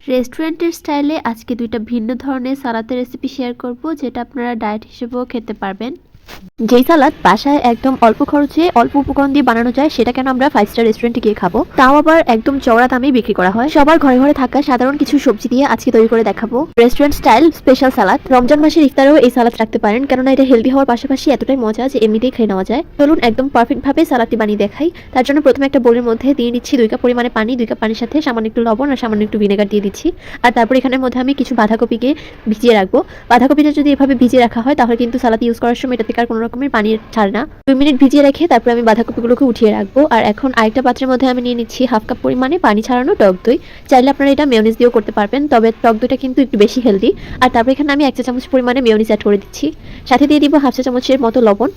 রেস্টুরেন্টের স্টাইলে আজকে দুইটা ভিন্ন ধরনের সালাতের রেসিপি শেয়ার করব, যেটা আপনারা ডায়েট হিসেবেও খেতে পারবেন। যেই সালাদ বাসায় একদম অল্প খরচে অল্প উপকরণ দিয়ে বানানো যায়, সেটা কেন আমরা ফাইভ স্টার রেস্টুরেন্টে গিয়ে খাব? তাও আবার একদম চওড়া দামে বিক্রি করা হয়। সবার ঘরে ঘরে থাকা সাধারণ কিছু সবজি দিয়ে আজকে তৈরি করে দেখাবো। Restaurant style special salad. Ramzan মাসের ইফতারেও এই সালাদ রাখতে পারেন, কেননা এটা হেলদি হওয়ার পাশাপাশি এতটাই মজা যে এমনিতেই খেয়ে নেওয়া যায়। চলুন একদম পারফেক্ট ভাবে সালাদটি বানিয়ে দেখাই। তার জন্য প্রথমে একটা বোলের মধ্যে দিয়ে নিচ্ছি দুই কাপ পরিমাণে পানি, দুই কাপ পানির সাথে সামান্য একটু লবণ আর সামান্য একটু ভিনেগার দিয়ে দিচ্ছি। আর তারপর এখানের মধ্যে আমি কিছু বাঁধাকপিকে ভিজিয়ে রাখব। বাঁধাকপিটা যদি এভাবে ভিজিয়ে রাখা হয়, তাহলে কিন্তু সালাদ ইউজ করার সময় এটা থেকে আর কোনো রকমের পানি ছাড়ে না। দুই মিনিট ভিজিয়ে রেখে তারপর আমি বাঁধাকপিগুলোকে উঠিয়ে রাখব। আর এখন আরেকটা পাত্রের মধ্যে আমি নিয়ে নিচ্ছি হাফ কাপ পরিমাণে পানি ছাড়ানো টক দই। চাইলে আপনারা এটা মেয়নিজ দিয়েও করতে পারবেন, তবে টক দইটা কিন্তু একটু বেশি হেলদি। আর তারপরে এখানে আমি এক চা চামচ পরিমাণে মেয়নিজ অ্যাড করে দিচ্ছি। সাথে দিয়ে দিব হাফ চা চামচের মতো লবণ।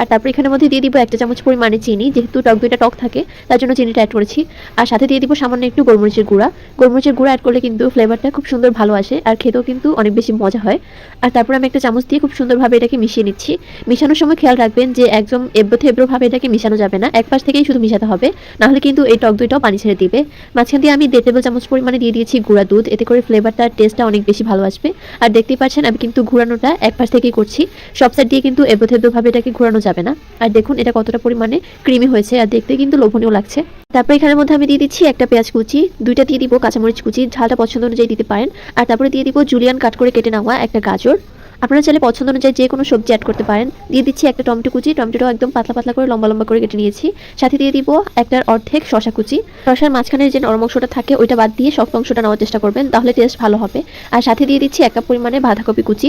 আর তারপর এখানের মধ্যে দিয়ে দিব একটা চামচ পরিমাণে চিনি, যেহেতু টক দইটা টক থাকে, তার জন্য চিনিটা অ্যাড করেছি। আর সাথে দিয়ে দিব সামান্য একটু গোলমরিচের গুঁড়া। গোলমরিচের গুঁড়া অ্যাড করলে কিন্তু ফ্লেভারটা খুব সুন্দর ভালো আসে আর খেতেও কিন্তু অনেক বেশি মজা হয়। আর তারপর আমি একটা চামচ দিয়ে খুব সুন্দরভাবে এটাকে মিশিয়ে নিচ্ছি। মিশানোর সময় খেয়াল রাখবেন যে একদম এবড়ো থেবড়োভাবে এটাকে মিশানো যাবে না। এক পাশ থেকেই শুধু মিশাতে হবে, নাহলে কিন্তু এই টক দইটাও পানি ছেড়ে দিবে। মাঝখান দিয়ে আমি দেড় টেবিল চামচ পরিমাণে দিয়ে দিয়েছি গুঁড়া দুধ, এতে করে ফ্লেভারটা টেস্টটা অনেক বেশি ভালো আসবে। আর দেখতেই পাচ্ছেন আমি কিন্তু ঘুরানোটা এক পাশ থেকেই করছি। সব সাইড দিয়ে কিন্তু এবড়ো থেবড়োভাবে এটাকে ঘুরানো যাবে না। আর দেখুন এটা কতটা পরিমাণে ক্রিমি হয়েছে, আর দেখতে কিন্তু লোভনীয় লাগছে। তারপর এখানের মধ্যে আমি দিয়ে দিচ্ছি একটা পেঁয়াজ কুচি, দুইটা দিয়ে দিব কাঁচামরিচ কুচি, ঝালটা পছন্দ অনুযায়ী দিতে পারেন। আর তারপরে দিয়ে দিব জুলিয়ান কাট করে কেটে নেওয়া একটা গাজর। আপনারা চাইলে পছন্দ অনুযায়ী যে কোনো সবজি অ্যাড করতে পারেন। দিয়ে দিচ্ছি একটা টমেটো কুচি, টমেটোটাও একদম পাতলা পাতলা করে লম্বা লম্বা করে কেটে নিয়েছি। সাথে দিয়ে দিব একটার অর্ধেক শশা কুচি। শশার মাঝখানের যে নরম অংশটা থাকে, ওইটা বাদ দিয়ে শক্ত অংশটা নেওয়ার চেষ্টা করবেন, তাহলে টেস্ট ভালো হবে। আর সাথে দিয়ে দিচ্ছি এক কাপ পরিমাণে বাঁধাকপি কুচি।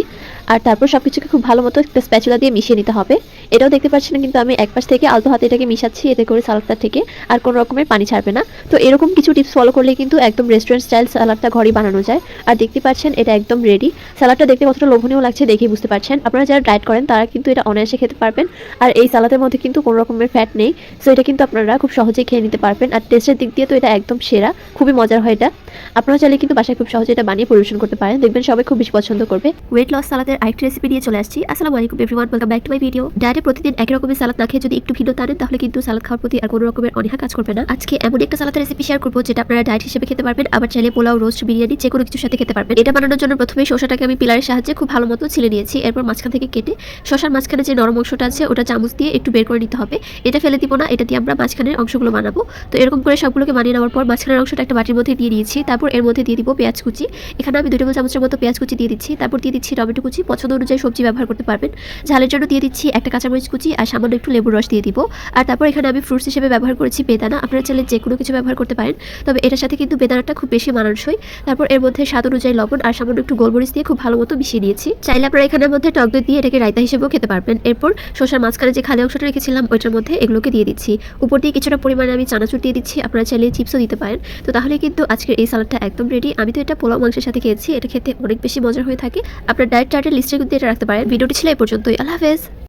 আর তারপর সব কিছুকে খুব ভালো মতো একটা স্প্যাচুলা দিয়ে মিশিয়ে নিতে হবে। এটাও দেখতে পাচ্ছেন কিন্তু আমি এক পাশ থেকে আলতো হাতে এটাকে মিশাচ্ছি, এতে করে সালাদটা থেকে আর কোনো রকমের পানি ছাড়বে না। তো এরকম কিছু টিপস ফলো করলে কিন্তু একদম রেস্টুরেন্ট স্টাইল সালাদটা ঘরেই বানানো যায়। আর দেখতে পাচ্ছেন এটা একদম রেডি সালাদটা দেখতে কতটা লোভনীয় লাগছে দেখেই বুঝতে পারছেন। আপনারা যারা ডায়েট করেন, তারা কিন্তু এটা অনায়াসে খেতে পারবেন। আর এই সালাদের মধ্যে কিন্তু কোনো রকমের ফ্যাট নেই। সো এটা কিন্তু আপনারা খুব সহজেই খেয়ে নিতে পারবেন। আর টেস্টের দিক দিয়ে তো এটা একদম সেরা। খুবই মজার হয় এটা। আপনারা চাইলে কিন্তু বাসায় খুব সহজে এটা বানিয়ে পরিবেশন করতে পারেন। দেখবেন সবাই খুব বেশি পছন্দ করবে। ওয়েট লস সালাদের আরেকটি রেসিপি নিয়ে চলে আসছি। আসসালামু আলাইকুম everyone welcome back to my video ডায়েটে প্রতিদিন একই রকমের সালাদ না খেয়ে যদি একটু ভিন্ন টানেন তাহলে কিন্তু সালাদ খাওয়ার প্রতি আর কোনো রকমের অনীহা কাজ করবে না। আজকে এমন একটা সালাদের রেসিপি শেয়ার করব, যেটা আপনারা ডায়েট হিসেবে খেতে পারবেন। আবার চাইলে পোলাও রোস্ট বিরিয়ানি, যে কোনো কিছুর সাথে খেতে পারবেন। এটা বানানোর জন্য প্রথমে শসাটাকে আমি পিলারের সাহায্যে খুব ভালো মতো ছিলে নিয়েছি। এরপর মাঝখান থেকে কেটে শসার মাঝখানে যে নরম অংশটা আছে, ওটা চামচ দিয়ে একটু বের করে নিতে হবে। এটা ফেলে দিব না, এটা দিয়ে আমরা মাঝখানের অংশগুলো বানাবো। তো এরকম করে সবগুলোকে বানিয়ে নেওয়ার পর মাঝখানের অংশটা একটা বাটির মধ্যে দিয়ে দিয়েছি। তারপর এর মধ্যে দিয়ে দিব পেঁয়াজ কুচি। এখানে আমি দুই টেবিল চামচের মতো পেঁয়াজ কুচি দিয়ে দিচ্ছি। তারপর দিয়ে দিচ্ছি টমেটো কুচি। পছন্দ অনুযায়ী সবজি ব্যবহার করতে পারবেন। ঝালের জন্য দিয়ে দিচ্ছি একটা কাঁচামরিচ কুচি আর সামান্য একটু লেবুর রস দিয়ে দিব। আর তারপর এখানে আমি ফ্রুটস হিসেবে ব্যবহার করেছি বেদানা। আপনারা চাইলে যে কোনো কিছু ব্যবহার করতে পারেন। তবে এটার সাথে কিন্তু বেদানাটা খুব বেশি মানানসই। তারপর এর মধ্যে স্বাদ অনুযায়ী লবণ আর সামান্য একটু গোলমরিচ দিয়ে খুব ভালো মতো মিশিয়ে নিয়েছি। চাইলে আপনারা এখানের মধ্যে টক দই দিয়ে এটাকে রায়তা হিসেবেও খেতে পারবেন। এরপর শসার মাঝখানে যে খালি অংশটা রেখেছিলাম, ওইটার মধ্যে এগুলোকে দিয়ে দিচ্ছি। উপর দিয়ে কিছুটা পরিমাণে আমি চানাচুর দিয়ে দিচ্ছি। আপনারা চাইলে চিপসও দিতে পারেন। তো তাহলে কিন্তু আজকের এই সালাদটা একদম রেডি আমি তো এটা পোলাও মাংসের সাথে খেয়েছি। এটা খেতে অনেক বেশি মজার হয়ে থাকে। আপনার ডায়েট চার্টের লিস্টে কিন্তু এটা রাখতে পারেন। ভিডিওটি ছিল এই পর্যন্তই। আল্লাহ হাফেজ।